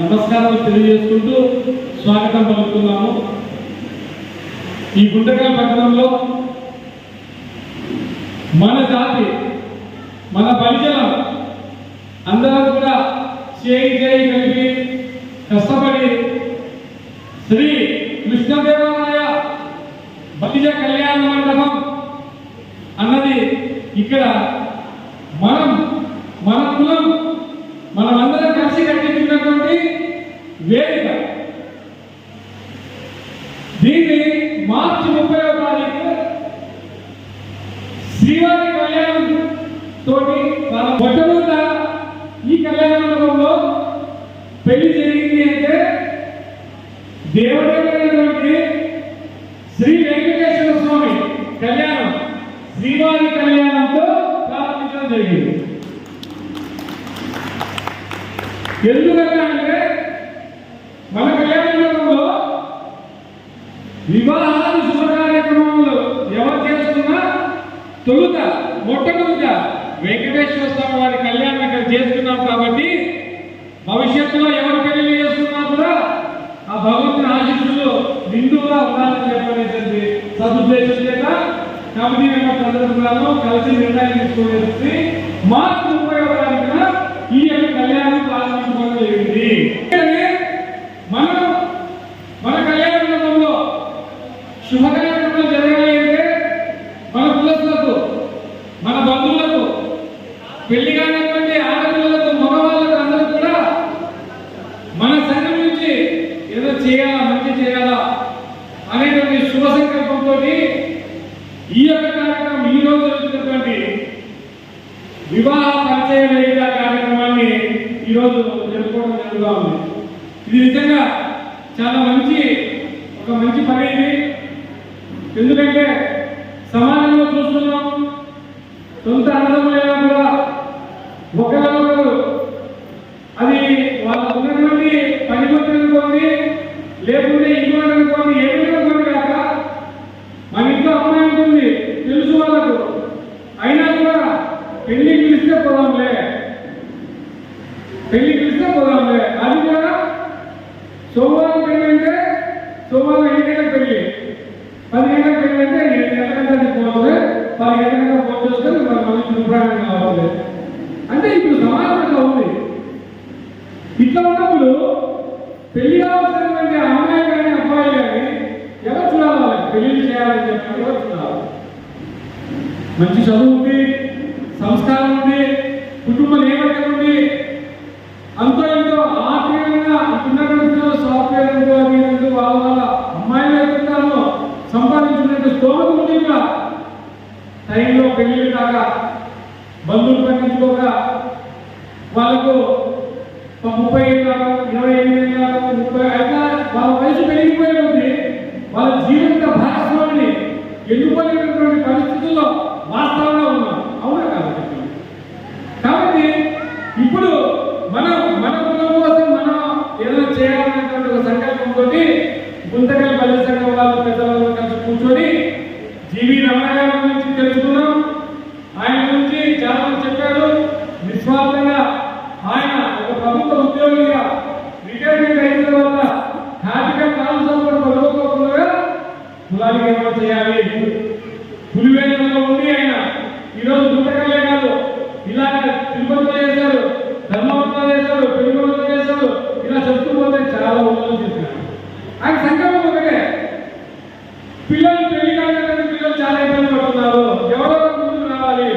నమస్కారాలు తెలియజేసుకుంటూ స్వాగతం పలుకుతున్నాము. ఈ గుంటకల్ పట్టణంలో మన జాతి మన పరిచయం అందరూ కూడా చేయి చేయి కలిపి కష్టపడి శ్రీ కృష్ణదేవరాయ బలిజ కళ్యాణ మండపం అన్నది ఇక్కడ మనం మన కులం మనమందరం కలిసి కట్టించినటువంటి వేదిక. దీన్ని మార్చి ముప్పై తారీఖు శ్రీవారి కళ్యాణం తోటి మన మొట్టమొదట ఈ కళ్యాణ మండపంలో పెళ్ళి జరిగింది అంటే దేవుడే శ్రీ వెంకటేశ్వర స్వామి కళ్యాణం శ్రీవారి కళ్యాణంతో ప్రారంభించడం జరిగింది ఎందుకంటే మన కళ్యాణంలో మండపంలో వివాహాది శుభ కార్యక్రమంలో ఎవరు చేస్తున్నా తొలుత మొట్టమొదట వెంకటేశ్వర స్వామి వారి కళ్యాణం ఇక్కడ చేస్తున్నాం కాబట్టి భవిష్యత్తులో ఎవరు పెళ్ళి చేస్తున్నా కూడా ఆ భగవంతుని ఆశీస్సులు నిండుగా ఉండాలని చెప్పనేసి సదుద్దేశం చేత కమిటీ మెంబర్స్ అందరూ కూడాను కలిసి నిర్ణయం తీసుకోవాల్సి మార్చి శుభకార్యక్రమాలు జరగాలంటే మన కులస్తులకు మన బంధువులకు పెళ్ళి కానివ్వండి ఆడపిల్లలకు మగవాళ్ళకు అందరూ కూడా మన సంఘం నుంచి ఏదో చేయాలా మంచి చేయాలా అనేటువంటి శుభ సంకల్పంతో ఈ యొక్క కార్యక్రమం ఈ రోజు జరుగుతున్నటువంటి వివాహ పరిచయ వేదిక కార్యక్రమాన్ని ఈ రోజు జరుపుకోవడం జరుగుతూ ఉంది. ఇది నిజంగా చాలా మంచి ఒక మంచి పని ఇది. ఎందుకంటే సమాజంలో చూస్తున్నాం సొంత అన్నదమ్ములైనా కూడా ఒకరినొకరు అది వాళ్ళకు ఉన్నటువంటి పనిపత్రం అనుకోండి లేకుంటే ఇంకోటి అనుకోండి ఏమైనా అనుకోండి కాక మన ఇంట్లో అమ్మాయి ఉంటుంది తెలుసు వాళ్ళకు అయినా కూడా పెళ్ళి పిలిస్తే పోదాంలే పెళ్ళి పిలిస్తే పోదాంలే అది కూడా సోమవారం పెళ్ళి అంటే సోమవారం ఎన్ని గంటలకు పెళ్ళి పది గంటలకు పెళ్ళి అంటే ఎనిమిది గంటల గంటలకు పోవాలి పది గంటల గంటలకు ఫోన్ చేసుకొని మన మళ్ళీ శుభ్రాన్ని కావాలి అంటే ఇప్పుడు సమాజంలో ఉంది ఇట్లా ఉన్నప్పుడు పెళ్ళి అమ్మాయి కానీ అబ్బాయి కానీ ఎవరు చూడాలి వాళ్ళకి? పెళ్ళి చేయాలని చెప్పి ఎవరు చూడాలి? మంచి చదువు ఉంది సంస్కారం ఉంది కుటుంబ నేపథ్యం ఉంది? అంతో ఎంతో ఆత్మీయంగా ఇప్పుడున్నటువంటి సాఫ్ట్వేర్ అంటూ వాళ్ళ వాళ్ళ అమ్మాయిలు ఎదుగుతాను సంపాదించినట్టు స్తోమత ఉంది ఇంకా. టైంలో పెళ్ళి కాక బంధువులు పట్టించుకోక వాళ్ళకు ముప్పై ఏళ్ళు ఇరవై ఎనిమిది ఏళ్ళు ముప్పై అట్లా వాళ్ళ వయసు పెరిగిపోయినది వాళ్ళ జీవిత భాగస్వామిని ఎన్నుకోలేనటువంటి పరిస్థితుల్లో వాస్తవంగా ఉన్నాం అవునా కాదు కాబట్టి ఇప్పుడు మనం మన కులం కోసం మనం ఏదో చేయాలనేటువంటి ఒక సంకల్పంతో గుంతకల్ పల్లె సంఘం వాళ్ళు పెద్దవాళ్ళు కలిసి కూర్చొని జీవి రమణ గారి గురించి తెలుసుకున్నాం ఆయన గురించి చాలా చెప్పారు నిస్వార్థంగా ఆయన ప్రభుత్వ ఉద్యోగిగా రిటైర్మెంట్ అయిన తర్వాత హ్యాపీగా కాలం సంపద పదవుకోకుండా కులానికి ఏమో చేయాలి. పులివేదంలో ఉండి ఆయన ఈరోజు గుంటకల్లే కాదు ఇలా తిరుపతిలో చేశారు ధర్మవరంలో చేశారు పెరుగులో చేశారు ఇలా చెప్తూ పోతే చాలా ఊళ్ళో చేశారు. ఆయన సంకల్పం ఒకటే పిల్లలు పెళ్ళి కాకుండా పిల్లలు చాలా ఇబ్బంది పడుతున్నారు ఎవరో ఒకరు ముందుకు రావాలి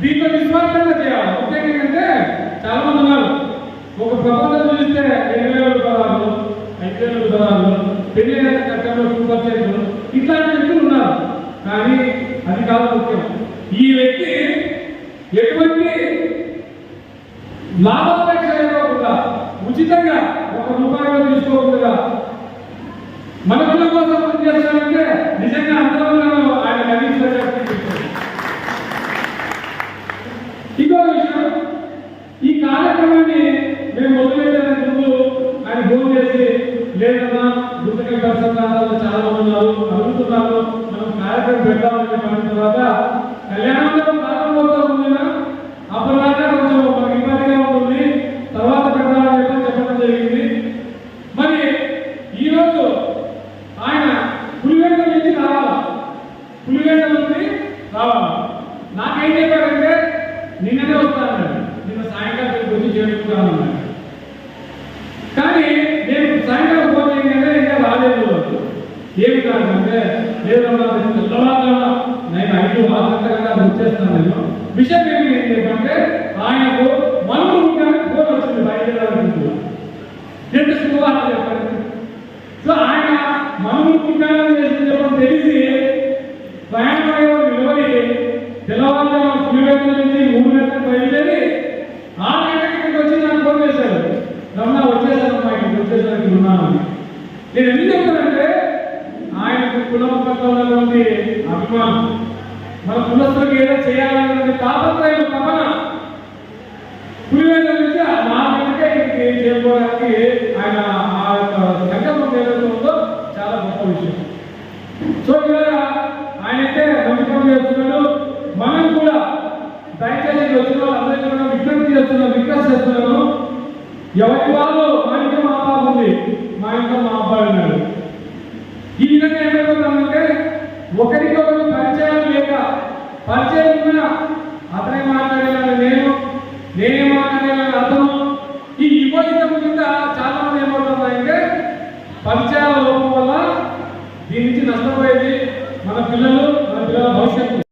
దీంట్లో నిస్వార్థంగా చేయాలి ముఖ్యంగా ఏంటంటే చాలా మంది ఉన్నారు ఒక చూస్తే రెండు వేల పదహారు ఐదు వేల పదహారు పెళ్ళి అయిన కట్టంలో టూ పర్సెంట్ ఇట్లాంటి వ్యక్తులు ఉన్నారు. కానీ అది కాదు ముఖ్యం. ఈ వ్యక్తి ఎటువంటి లాభాపేక్ష లేకుండా ఉచితంగా ఒక రూపాయలు తీసుకోకుండా మన కులం కోసం పని చేస్తానంటే నిజంగా అందరూ నన్ను ఆయన కనీసం ఇంకో విషయం ఈ కార్యక్రమాన్ని మేము మొదలుపెట్టడానికి ముందు ఆయన ఫోన్ చేసి లేదన్నా గుర్తుగా చాలా ఉన్నారు. అడుగుతున్నారు. మనం కార్యక్రమం పెడదామని చెప్పిన తర్వాత ఏమి కారణంటే లేదన్నా తెల్లవారుగా నేను ఐదు ఆరు గంటలుగా నేను. విషయం ఏమి ఏంటంటే ఏదో చేయాలన్నది తాపత్రయం తపన. పులివెందుల నుంచి ఆ నాలుగు గంటలకే ఇక్కడికి చేరుకోవడానికి ఆయన ఆ యొక్క సంకల్పం ఏదైతే ఉందో చాలా గొప్ప విషయం. సో ఇవాళ ఆయనైతే నమ్మకం చేస్తున్నాడు మనం కూడా దయచేసి వచ్చిన వాళ్ళందరికీ కూడా విజ్ఞప్తి చేస్తున్నాం రిక్వెస్ట్ చేస్తున్నాను. ఎవరి వాళ్ళు మా ఇంట్లో మా బాబు ఉంది. మా ఇంట్లో మా అబ్బాయి ఉన్నాడు. ఈ విధంగా ఏమైపోతుందంటే ఒకరి పరిచయం అతనే మాట్లాడేలా నేను నేనే మాట్లాడేలా అతను. ఈ విపరీతం కింద చాలా మంది ఏమవుతుందంటే పరిచయాల లోపం వల్ల దీని నుంచి నష్టపోయేది మన పిల్లలు మన పిల్లల భవిష్యత్తు.